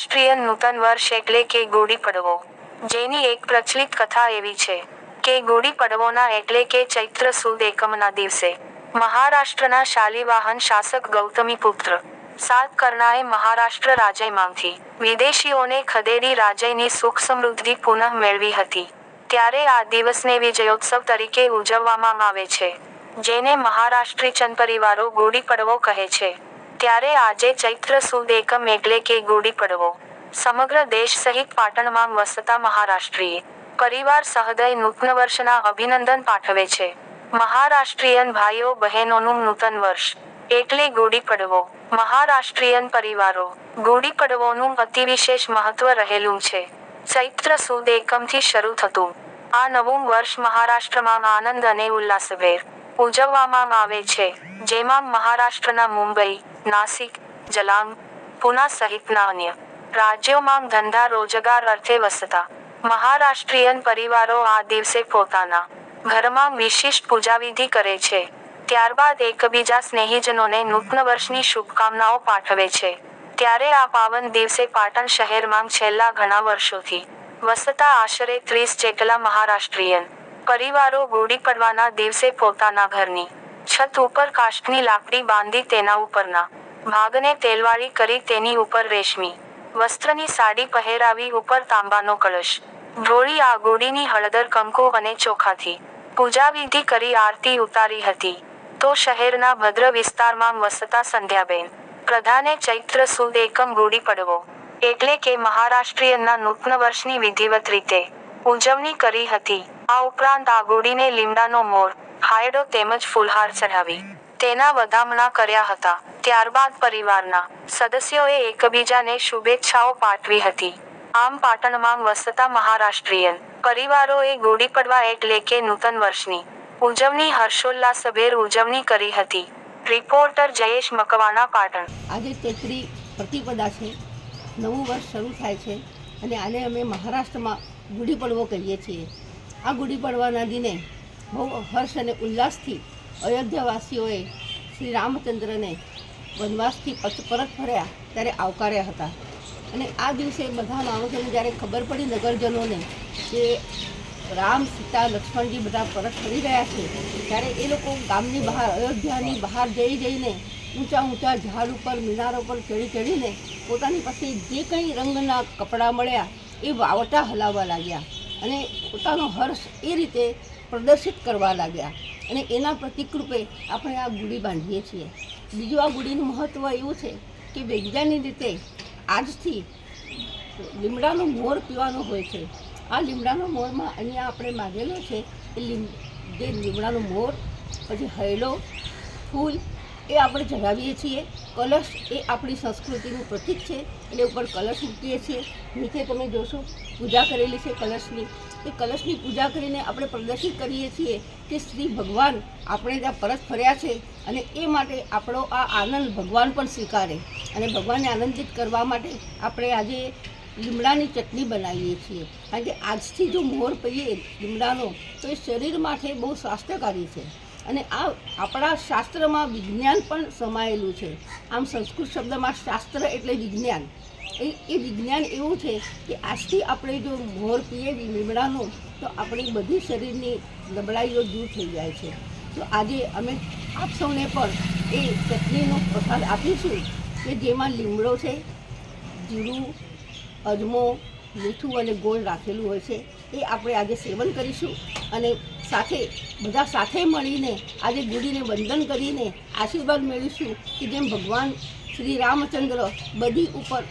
મહારાષ્ટ્રીયન નૂતન વર્ષ એટલે કે ગુડી પડવો જેની એક પ્રચલિત કથા એવી છે કે ગુડી પડવોના એટલે કે ચૈત્ર સુદ એકમના દિવસે મહારાષ્ટ્રના શાલિવાહન શાસક ગૌતમી પુત્ર સાત કરનાએ મહારાષ્ટ્ર રાજયમાંથી વિદેશીઓને ખદેરી રાજયની સુખ સમૃદ્ધિ પુનઃ મેળવી હતી. ત્યારે આ દિવસને વિજયોત્સવ તરીકે ઉજવવામાં આવે છે, જેને મહારાષ્ટ્રીચન પરિવારો ગુડી પડવો કહે છે. ત્યારે આજે ચૈત્ર સુદ એકમ એટલે કે ગુડી પડવો સમગ્ર દેશ સહિત પાટણમાં વસતા મહારાષ્ટ્રીય પરિવાર સહદય નૂતન વર્ષના અભિનંદન પાઠવે છે. મહારાષ્ટ્રીયન ભાઈઓ બહેનોનું નૂતન વર્ષ. એટલે ગુડી પડવો મહારાષ્ટ્રીયન પરિવારો. ગુડી પડવોનું અતિવિશેષ મહત્વ રહેલું છે. ચૈત્ર સુદ એકમથી શરૂ થતું. આ નવું વર્ષ મહારાષ્ટ્રમાં આનંદ અને ઉલ્લાસભેર. ઉજવવામાં આવે છે, જેમાં મહારાષ્ટ્રના મુંબઈ, નાસિક, જલાંગ, પુના સહિતના અન્ય રાજ્યોમાં ધંધા રોજગાર અર્થે વસતા મહારાષ્ટ્રીયન પરિવારો આ દિવસે પોતાના ઘરમાં વિશિષ્ટ પૂજાવિધિ કરે છે. ત્યારબાદ એકબીજા સ્નેહીજનોને નૂતન વર્ષની શુભકામનાઓ પાઠવે છે. ત્યારે આ પાવન દિવસે પાટણ શહેરમાં છેલ્લા ઘણા વર્ષોથી વસતા આશરે ત્રીસ જેટલા મહારાષ્ટ્રીયન પરિવારો ગુડી પડવાના દિવસે પોતાના ઘરની છત ઉપર કાષ્ઠની લાકડી બાંધી તેના ઉપરના ભાગને તેલવાળી કરી તેની ઉપર રેશમી વસ્ત્રની સાડી પહેરાવી ઉપર તાંબાનો કળશ. ઢોળી આ ગુડીની હળદર કંકુ અને ચોખાથી પૂજાવિધિ કરી આરતી ઉતારી હતી. તો શહેરના ભદ્ર વિસ્તારમાં વસતા સંધ્યાબેન પ્રધાને ચૈત્ર સુદ એકમ ગુડી પડવો એટલે કે મહારાષ્ટ્રીયના નૂતન વર્ષની વિધિવત રીતે ઉજવણી કરી હતી. આ ઉપરાંત આગોડીને લીમડાનો મોર, હાયડો તેમજ ફૂલહાર ચઢાવી. તેના વધામણા કર્યા હતા. ત્યારબાદ પરિવારના સદસ્યોએ એકબીજાને શુભેચ્છાઓ પાઠવી હતી. આમ પાટણમાં વસતા મહારાષ્ટ્રીયન પરિવારોએ ગુડી પડવા એટલે કે નૂતન વર્ષની ઉજવણી હર્ષોલ્લાસભેર ઉજવણી કરી હતી. રિપોર્ટર જયેશ મકવાના પાટણ. આજે ચૈત્રી પ્રતિપદા છે. નવું વર્ષ શરૂ થાય છે અને આને અમે મહારાષ્ટ્રમાં ગુડી પડવો કહીએ છીએ. આ ગુડી પડવાના દિને બહુ હર્ષ અને ઉલ્લાસથી અયોધ્યાવાસીઓએ શ્રી રામચંદ્રને વનવાસથી પરત ફર્યા ત્યારે આવકાર્યા હતા. અને આ દિવસે બધા માણસોને જ્યારે ખબર પડી નગરજનોને કે રામ, સીતા, લક્ષ્મણજી બધા પરત ફરી રહ્યા છે, ત્યારે એ લોકો ગામની બહાર, અયોધ્યાની બહાર જઈ જઈને ઊંચા ઊંચા ઝાડ ઉપર, મિનારો પર ચડી ચડીને પોતાની પાસે જે કંઈ રંગના કપડાં મળ્યા એ વાવટા હલાવવા લાગ્યા. અને પોતાનો હર્ષ એ રીતે પ્રદર્શિત કરવા લાગ્યા. અને એના પ્રતિકરૂપે આપણે આ ગુડી બાંધીએ છીએ. બીજું આ ગુડીનું મહત્ત્વ એવું છે કે વૈજ્ઞાનિક રીતે આજથી લીમડાનો મોર પીવાનો હોય છે. આ લીમડાનો મોરમાં અહીંયા આપણે માગેલો છે એ લીમ જે લીમડાનો મોર, પછી હૈલો ફૂલ એ આપણે જણાવીએ છીએ. કલશ એ આપણી સંસ્કૃતિનું પ્રતીક છે. એટલે ઉપર કલશ મૂકીએ છીએ. નીચે તમે જોશો, પૂજા કરેલી છે કલશની. એ કલશની પૂજા કરીને આપણે પ્રદર્શિત કરીએ છીએ કે શ્રી ભગવાન આપણે ત્યાં પરત ફર્યા છે અને એ માટે આપણો આ આનંદ ભગવાન પણ સ્વીકારે. અને ભગવાનને આનંદિત કરવા માટે આપણે આજે લીમડાની ચટણી બનાવીએ છીએ. કારણ કે આજથી જો મોર પીએ લીમડાનો, તો એ શરીર માટે બહુ સ્વાસ્થ્યકારી છે. અને આ આપણા શાસ્ત્રમાં વિજ્ઞાન પણ સમાયેલું છે. આમ સંસ્કૃત શબ્દમાં શાસ્ત્ર એટલે વિજ્ઞાન. એ એ વિજ્ઞાન એવું છે કે આજથી આપણે જો મોર પીએ લીમડાનો, તો આપણી બધી શરીરની નબળાઈઓ દૂર થઈ જાય છે. તો આજે અમે આપ સૌને પણ એ ચટણીનો પ્રસાદ આપીશું કે જેમાં લીમડો છે, જીરું, અજમો, મીઠું અને ગોળ રાખેલું હોય છે. એ આપણે આજે સેવન કરીશું. અને સાથે બધા સાથે મળીને આજે ગુડીને વંદન કરીને આશીર્વાદ મેળવીશું કે જેમ ભગવાન શ્રી રામચંદ્ર બધી ઉપર,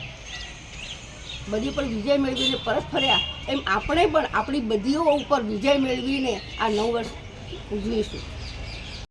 બધી પર વિજય મેળવીને પરત ફર્યા, એમ આપણે પણ આપણી બધીઓ ઉપર વિજય મેળવીને આ નવ વર્ષ ઉજવીશું.